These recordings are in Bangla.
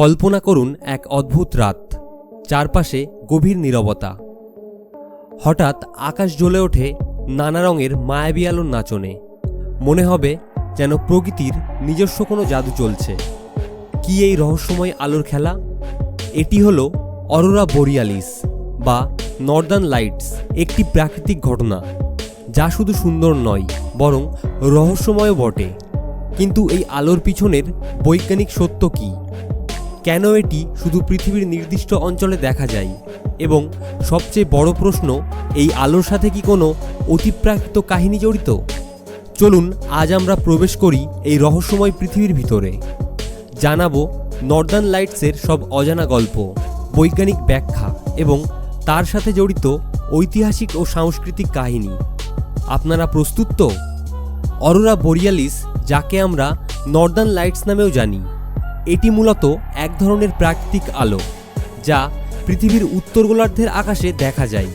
কল্পনা করুন এক অদ্ভুত রাত, চারপাশে গভীর নীরবতা। হঠাৎ আকাশ জ্বলে ওঠে নানা রঙের মায়াবী নাচনে। মনে হবে যেন প্রকৃতির নিজস্ব কোনো জাদু চলছে। কি এই রহস্যময় আলোর খেলা? এটি হলো অরোরা বোরিয়ালিস বা নর্দার্ন লাইটস, একটি প্রাকৃতিক ঘটনা, যা শুধু সুন্দর নয়, বরং রহস্যময় বটে। কিন্তু এই আলোর পিছনের বৈজ্ঞানিক সত্য কী? কেন এটি শুধু পৃথিবীর নির্দিষ্ট অঞ্চলে দেখা যায়? এবং সবচেয়ে বড় প্রশ্ন, এই আলোর সাথে কি কোনো অতিপ্রাকৃত কাহিনী জড়িত? চলুন, আজ আমরা প্রবেশ করি এই রহস্যময় পৃথিবীর ভিতরে। জানাব নর্দার্ন লাইটসের সব অজানা গল্প, বৈজ্ঞানিক ব্যাখ্যা এবং তার সাথে জড়িত ঐতিহাসিক ও সাংস্কৃতিক কাহিনী। আপনারা প্রস্তুত তো? অরোরা বোরিয়ালিস, যাকে আমরা নর্দার্ন লাইটস নামেও জানি। এটি মূলত এক ধরনের প্রাকৃতিক আলো, যা পৃথিবীর উত্তর গোলার্ধের আকাশে দেখা যায়।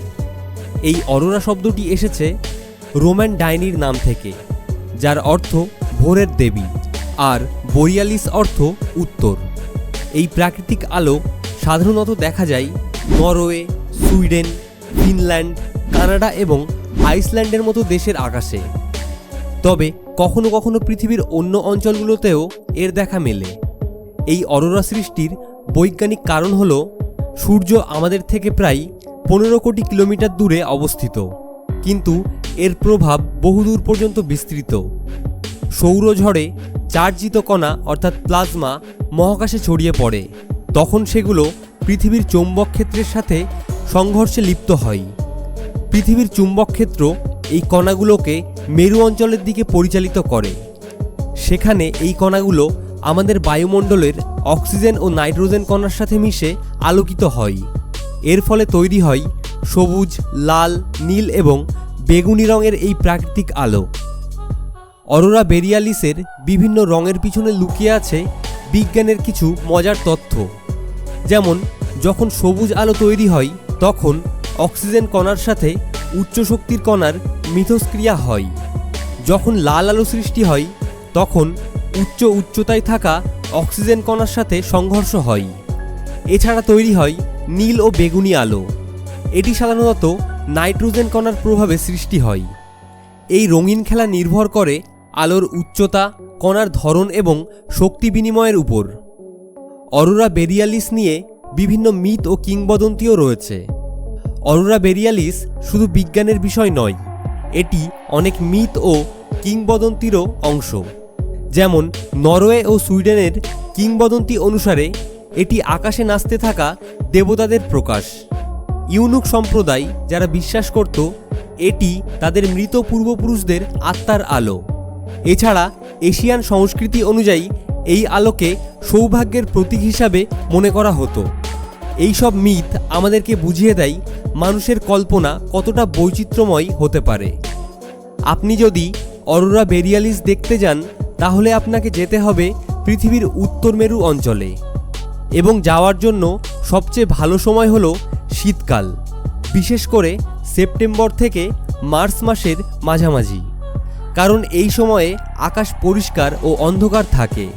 এই অরোরা শব্দটি এসেছে রোম্যান ডাইনির নাম থেকে, যার অর্থ ভোরের দেবী, আর বোরিয়ালিস অর্থ উত্তর। এই প্রাকৃতিক আলো সাধারণত দেখা যায় নরওয়ে, সুইডেন, ফিনল্যান্ড, কানাডা এবং আইসল্যান্ডের মতো দেশের আকাশে। তবে কখনো কখনো পৃথিবীর অন্য অঞ্চলগুলোতেও এর দেখা মেলে। এই অরোরা সৃষ্টির বৈজ্ঞানিক কারণ হল, সূর্য আমাদের থেকে প্রায় পনেরো কোটি কিলোমিটার দূরে অবস্থিত। কিন্তু এর প্রভাব বহুদূর পর্যন্ত বিস্তৃত। সৌরঝড়ে চার্জিত কণা অর্থাৎ প্লাজমা মহাকাশে ছড়িয়ে পড়ে। তখন সেগুলো পৃথিবীর চৌম্বক ক্ষেত্রের সাথে সংঘর্ষে লিপ্ত হয়। পৃথিবীর চুম্বক ক্ষেত্র এই কণাগুলোকে মেরু অঞ্চলের দিকে পরিচালিত করে। সেখানে এই কণাগুলো আমাদের বায়ুমণ্ডলের অক্সিজেন ও নাইট্রোজেন কণার সাথে মিশে আলোকিত হয়। এর ফলে তৈরি হয় সবুজ, লাল, নীল এবং বেগুনি রঙের এই প্রাকৃতিক আলো। অরোরা বেরিয়ালিসের বিভিন্ন রঙের পিছনে লুকিয়ে আছে বিজ্ঞানের কিছু মজার তথ্য। যেমন, যখন সবুজ আলো তৈরি হয়, তখন অক্সিজেন কণার সাথে উচ্চ শক্তির কণার মিথস্ক্রিয়া হয়। যখন লাল আলো সৃষ্টি হয়, তখন উচ্চ উচ্চতায় থাকা অক্সিজেন কণার সাথে সংঘর্ষ হয়। এছাড়া তৈরি হয় নীল ও বেগুনি আলো। এটি সাধারণত নাইট্রোজেন কণার প্রভাবে সৃষ্টি হয়। এই রঙিন খেলা নির্ভর করে আলোর উচ্চতা, কণার ধরন এবং শক্তি বিনিময়ের উপর। অরোরা বেরিয়ালিস নিয়ে বিভিন্ন মিথ ও কিংবদন্তিও রয়েছে। অরোরা বেরিয়ালিস শুধু বিজ্ঞানের বিষয় নয়, এটি অনেক মিথ ও কিংবদন্তিরও অংশ। যেমন নরওয়ে ও সুইডেনের কিংবদন্তি অনুসারে, এটি আকাশে নাচতে থাকা দেবতাদের প্রকাশ। ইউনুক সম্প্রদায় যারা বিশ্বাস করত, এটি তাদের মৃত পূর্বপুরুষদের আত্মার আলো। এছাড়া এশিয়ান সংস্কৃতি অনুযায়ী, এই আলোকে সৌভাগ্যের প্রতীক হিসাবে মনে করা হতো। এইসব মিথ আমাদেরকে বুঝিয়ে দেয় মানুষের কল্পনা কতটা বৈচিত্র্যময় হতে পারে। আপনি যদি অরোরা বেরিয়ালিস দেখতে যান তাহলে আপনাকে যেতে হবে পৃথিবীর উত্তর মেরু অঞ্চলে। এবং যাওয়ার জন্য সবচেয়ে ভালো সময় হলো শীতকাল, বিশেষ করে সেপ্টেম্বর থেকে মার্চ মাসের মাঝামাঝি। কারণ এই সময়ে আকাশ পরিষ্কার ও অন্ধকার থাকে।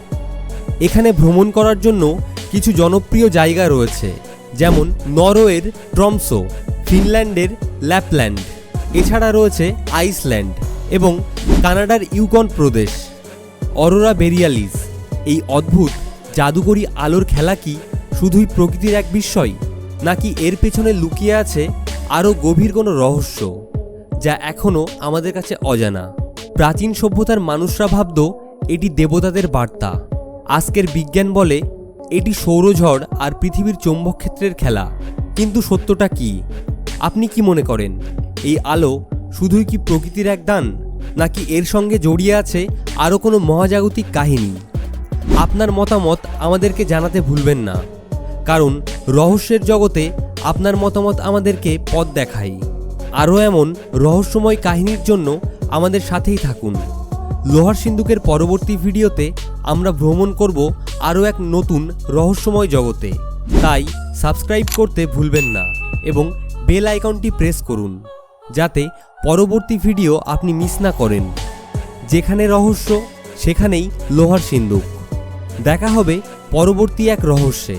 এখানে ভ্রমণ করার জন্য কিছু জনপ্রিয় জায়গা রয়েছে, যেমন নরওয়ের ট্রমসো ফিনল্যান্ডের ল্যাপল্যান্ড। এছাড়া রয়েছে আইসল্যান্ড এবং কানাডার ইউকন প্রদেশ। অরোরা বেরিয়ালিস এই অদ্ভুত, জাদুকরী আলোর খেলা কি শুধুই প্রকৃতির এক বিস্ময়? নাকি এর পেছনে লুকিয়ে আছে আরও গভীর কোনো রহস্য? যা এখনও আমাদের কাছে অজানা। প্রাচীন সভ্যতার মানুষরা ভাবত এটি দেবতাদের বার্তা। আজকের বিজ্ঞান বলে এটি সৌরঝড় আর পৃথিবীর চৌম্বকক্ষেত্রের খেলা। কিন্তু সত্যটা কি? আপনি কি মনে করেন? এই আলো শুধুই কি প্রকৃতির এক দান? নাকি এর সঙ্গে জড়িয়ে আছে আরও কোনো মহাজাগতিক কাহিনী? আপনার মতামত আমাদেরকে জানাতে ভুলবেন না। কারণ রহস্যের জগতে আপনার মতামত আমাদেরকে পথ দেখায়। আরও এমন রহস্যময় কাহিনীর জন্য আমাদের সাথেই থাকুন। লোহার সিন্ধুকের পরবর্তী ভিডিওতে আমরা ভ্রমণ করব আরও এক নতুন রহস্যময় জগতে। তাই সাবস্ক্রাইব করতে ভুলবেন না এবং বেল আইকনটি প্রেস করুন। যাতে পরবর্তী ভিডিও আপনি মিস না করেন। যেখানে রহস্য, সেখানেই লোহার সিন্ধুক দেখা হবে পরবর্তী এক রহস্যে।